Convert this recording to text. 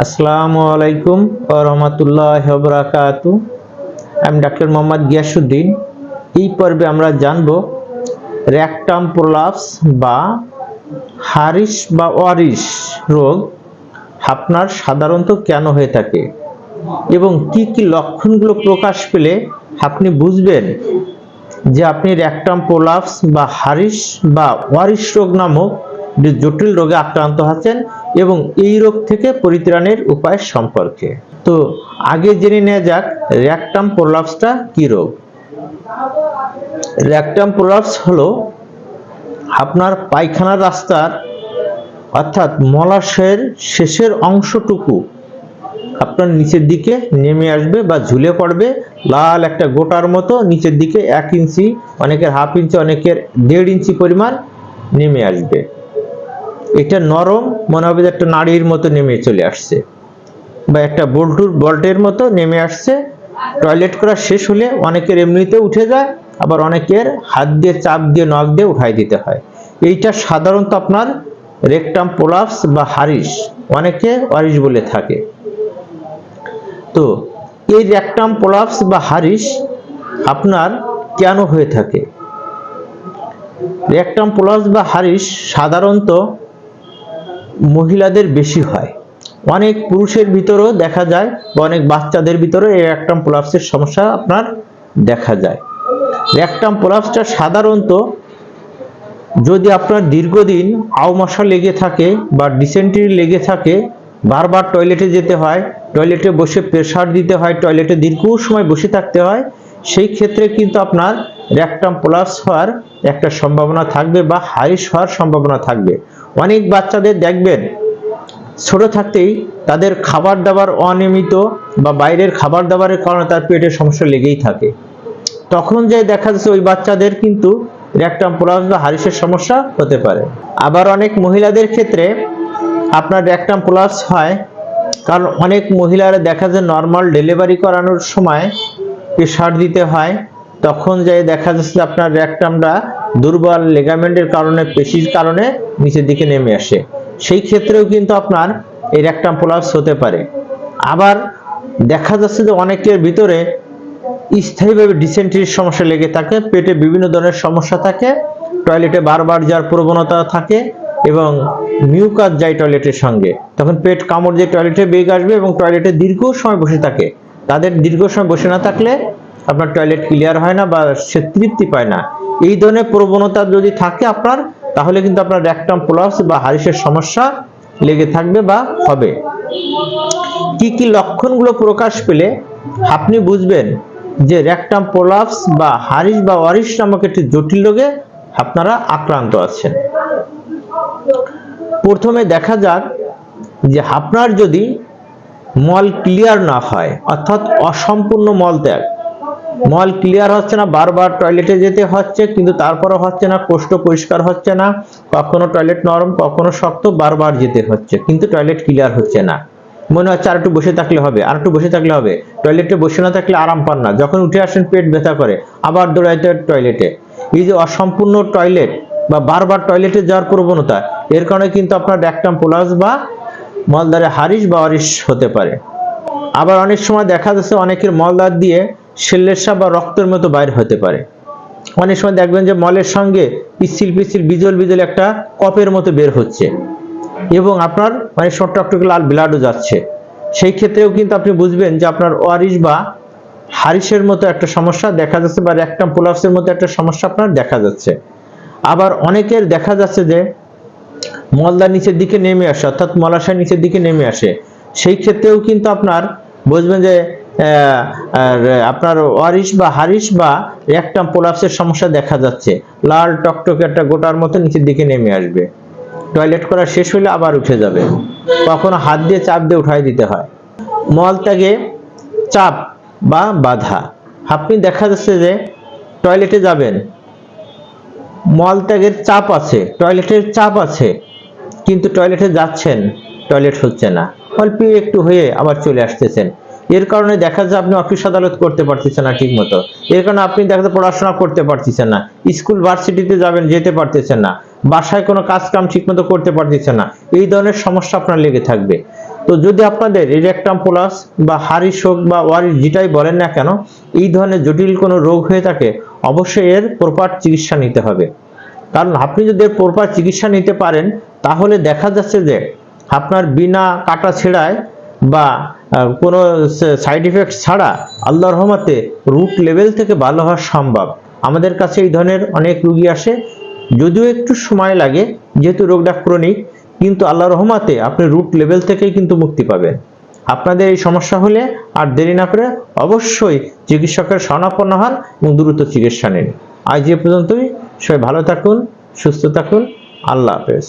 আসসালামু আলাইকুম রহমতুল্লাহ বরাকাত আমি ডাক্তার মোহাম্মদ গিয়াসুদ্দিন এই পর্বে আমরা জানব র্যাকটাম প্রোলাপস বা হারিস বা ওয়ারিস রোগ আপনার সাধারণত কেন হয়ে থাকে এবং কি কি লক্ষণগুলো প্রকাশ পেলে আপনি বুঝবেন যে আপনি র্যাকটাম প্রোলাপস বা হারিস বা ওয়ারিস রোগ নামক জটিল রোগে আক্রান্ত আছেন এবং এই রোগ থেকে পরিত্রাণের উপায় সম্পর্কে। তো আগে জেনে নেওয়া যাক, র্যাকটাম প্রোলাপসটা কি রোগ? র্যাকটাম প্রোলাপস হলো আপনার পায়খানার রাস্তার, অর্থাৎ মলাশয়ের শেষের অংশটুকু আপনার নিচের দিকে নেমে আসবে বা ঝুলে পড়বে, লাল একটা গোটার মতো নিচের দিকে এক ইঞ্চি, অনেকের হাফ ইঞ্চি, অনেকের দেড় ইঞ্চি পরিমাণ নেমে আসবে। এটা নরম, মনে হবে যে একটা নাড়ির মতো নেমে চলে আসছে। বা একটা বল্টুর বল্টের মতো নেমে আসছে। টয়লেট করা শেষ হলে অনেকের এমনিতে উঠে যায়, আবার অনেকের হাত দিয়ে, চাপ দিয়ে, নখ দিয়ে উঠাই দিতে হয়। এইটা সাধারণত আপনার রেকটাম পোলাপস বা হারিস, অনেকে ওয়ারিস বলে থাকে। তো এই রেকটাম পোলাপস বা হারিস আপনার কেন হয়ে থাকে? রেকটাম পোলাপস বা হারিস সাধারণত মহিলাদের বেশি হয়। অনেক পুরুষের ভিতরেও দেখা যায় বা অনেক বাচ্চাদের ভিতরে এই রেকটাম পোলাপসের সমস্যা আপনার দেখা যায়। রেকটাম পোলাপসটা সাধারণত যদি আপনার দীর্ঘদিন আওমশা লেগে থাকে বা ডিসেন্ট্রি লেগে থাকে, বারবার টয়লেটে যেতে হয়, টয়লেটে বসে প্রেশার দিতে হয়, টয়লেটে দীর্ঘ সময় বসে থাকতে হয়, সেই ক্ষেত্রে কিন্তু আপনার র্যাকটাম প্লাস হওয়ার একটা সম্ভাবনা থাকবে বা হাইস হওয়ার সম্ভাবনা থাকবে। অনেক বাচ্চাদের দেখবেন, ছোট থাকতেই তাদের খাবার দাবার অনিয়মিত বা বাইরের খাবার দাবারের কারণে তার পেটের সমস্যা লেগেই থাকে। তখন যে দেখা যাচ্ছে ওই বাচ্চাদের কিন্তু র্যাকটাম প্লাস বা হারিসের সমস্যা হতে পারে। আবার অনেক মহিলাদের ক্ষেত্রে আপনার র্যাকটাম প্লাস হয়, কারণ অনেক মহিলারা দেখা যায় নর্মাল ডেলিভারি করানোর সময় প্রেশার দিতে হয়, তখন যাই দেখা যাচ্ছে যে আপনার র্যাকটামটা দুর্বল লেগামেন্টের কারণে, পেশির কারণে নিচের দিকে নেমে আসে। সেই ক্ষেত্রেও কিন্তু আপনার এই র্যাকটাম প্লাস হতে পারে। আবার দেখা যাচ্ছে যে অনেকের ভিতরে স্থায়ীভাবে ডিসেন্ট্রির সমস্যা লেগে থাকে, পেটে বিভিন্ন ধরনের সমস্যা থাকে টয়লেটে বারবার যাওয়ার প্রবণতা থাকে এবং মিউকাস যায় টয়লেটের সঙ্গে। তখন পেট কামড় দিয়ে টয়লেটে বেগ আসবে এবং টয়লেটে দীর্ঘ সময় বসে থাকে। তাদের দীর্ঘ সময় বসে না থাকলে আপনার টয়লেট ক্লিয়ার হয় না বা সে তৃপ্তি পায় না। এই ধরনের প্রবণতা যদি থাকে আপনার, তাহলে কিন্তু আপনার র্যাকটাম প্লাস বা হারিসের সমস্যা লেগে থাকবে বা হবে। কি কি লক্ষণগুলো প্রকাশ পেলে আপনি বুঝবেন যে র্যাকটাম প্রোলাপস বা হারিস বা ওয়ারিস নামক একটি জটিল রোগে আপনারা আক্রান্ত আছেন। প্রথমে দেখা যাক যে আপনার যদি মল ক্লিয়ার না হয়, অর্থাৎ অসম্পূর্ণ মল ত্যাগ মল ক্লিয়ার হচ্ছে না, বারবার টয়লেটে যেতে হচ্ছে, কিন্তু তারপরও হচ্ছে না, কোষ্ঠ পরিষ্কার হচ্ছে না, কখনো টয়লেট নরম, কখনো শক্ত, বারবার যেতে হচ্ছে, কিন্তু টয়লেট ক্লিয়ার হচ্ছে না। মনে হচ্ছে আর একটু বসে থাকলে হবে, আর একটু বসে থাকলে হবে টয়লেটে বসে না থাকলে আরাম পান না, যখন উঠে আসেন পেট ব্যথা করে, আবার দৌড়াইতে টয়লেটে এই যে অসম্পূর্ণ টয়লেট বা বারবার টয়লেটে যাওয়ার প্রবণতা, এর কারণে কিন্তু আপনার র্যাকটাম প্লাস বা মলদারে হারিস বা অরিস হতে পারে। আবার অনেক সময় দেখা যাচ্ছে অনেকের মলদার দিয়ে সেল্লেসা বা রক্তের মতো বাইর হতে পারে। অনেক সময় দেখবেন যে মলের সঙ্গে পিচ্ছিল পিচ্ছিল বিজল বিজল একটা কপের মতো বের হচ্ছে। এবং আপনার মানে শর্ট টকটকে লাল ব্লাডও যাচ্ছে। সেই ক্ষেত্রেও কিন্তু আপনি বুঝবেন যে আপনার ওয়ারিস বা হারিসের মতো একটা সমস্যা দেখা যাচ্ছে বা র্যাকটাম পোলাপসের মতো একটা সমস্যা আপনার দেখা যাচ্ছে। আবার অনেকের দেখা যাচ্ছে যে মলদার নিচের দিকে নেমে আসে, অর্থাৎ মলাশয় নিচের দিকে নেমে আসে। সেই ক্ষেত্রেও কিন্তু আপনার বুঝবেন যে আপনার ওয়ারিশ বা হারিস বা র্যাকটাম পোলাপসের সমস্যা দেখা যাচ্ছে। লাল টকটকে একটা গোটার মতো নিচের দিকে নেমে আসবে। টয়লেট করা শেষ হলে আবার উঠে যাবে। কখনো হাত দিয়ে চাপ দিয়ে উঠাই দিতে হয়। মল ত্যাগে চাপ বা বাধা। আপনি দেখা যাচ্ছে যে টয়লেটে যাবেন। মল ত্যাগের চাপ আছে, টয়লেটের চাপ আছে, কিন্তু টয়লেটে যাচ্ছেন, টয়লেট হচ্ছে না। অল্প একটু হয়ে আবার চলে আসতেছেন। এর কারণে দেখা যায় আপনি অফিস আদালত করতে পারতেছেন না ঠিক মতো এর কারণে আপনি দেখা যায় পড়াশোনা করতে পারতেছেন না। স্কুল, ভার্সিটিতে যাবেন, যেতে পারতেছেন না। বাসায় কোনো কাজ কাম ঠিক মতো করতে পারতেছেন না। এই ধরনের সমস্যা আপনার লেগে থাকবে। তো যদি আপনাদের ইরেকটাম প্লাস বা হারিস হোক বা ওয়ারিস যেটাই বলেন না কেন, এই ধরনের জটিল কোনো রোগ হয়ে থাকে, অবশ্যই এর প্রপার চিকিৎসা নিতে হবে। কারণ আপনি যদি এর প্রপার চিকিৎসা নিতে পারেন, তাহলে দেখা যাচ্ছে যে আপনার বিনা কাটা ছেঁড়ায় বা কোনো সাইড ইফেক্ট ছাড়া আল্লাহর রহমতে রুট লেভেল থেকে ভালো হওয়া সম্ভব। আমাদের কাছে এই ধরনের অনেক রুগী আসে, যদিও একটু সময় লাগে, যেহেতু রোগটা ক্রনিক কিন্তু আল্লাহ রহমাতে আপনি রুট লেভেল থেকেই কিন্তু মুক্তি পাবেন। আপনাদের এই সমস্যা হলে আর দেরি না করে অবশ্যই চিকিৎসকের শরণাপন্ন হন এবং দ্রুত চিকিৎসা নিন। আজ এ পর্যন্তই। সবাই ভালো থাকুন, সুস্থ থাকুন। আল্লাহ হাফেজ।